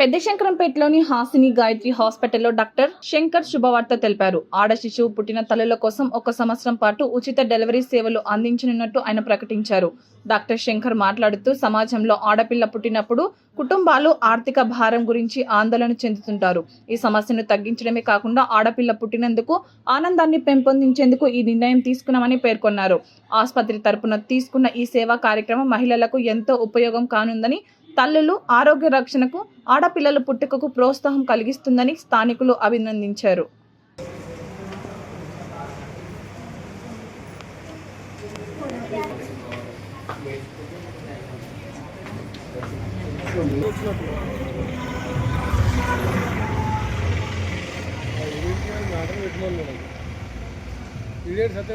పెద్ద శంకరంపేటలోని హాసిని గాయత్రి హాస్పిటల్లో డాక్టర్ శంకర్ శుభవార్త తెలిపారు. ఆడ శిశువు పుట్టిన తల్లుల కోసం ఒక సంవత్సరం పాటు ఉచిత డెలివరీ సేవలు అందించనున్నట్టు ఆయన ప్రకటించారు. డాక్టర్ శంకర్ మాట్లాడుతూ సమాజంలో ఆడపిల్ల పుట్టినప్పుడు కుటుంబాలు ఆర్థిక భారం గురించి ఆందోళన చెందుతుంటారు. ఈ సమస్యను తగ్గించడమే కాకుండా ఆడపిల్ల పుట్టినందుకు ఆనందాన్ని పెంపొందించేందుకు ఈ నిర్ణయం తీసుకున్నామని పేర్కొన్నారు. ఆసుపత్రి తరపున తీసుకున్న ఈ సేవా కార్యక్రమం మహిళలకు ఎంతో ఉపయోగం కానుందని తల్లులు ఆరోగ్య రక్షణకు ఆడపిల్లల పుట్టుకకు ప్రోత్సాహం కలిగిస్తుందని స్థానికులు అభినందించారు. ఇడియట్ సత్య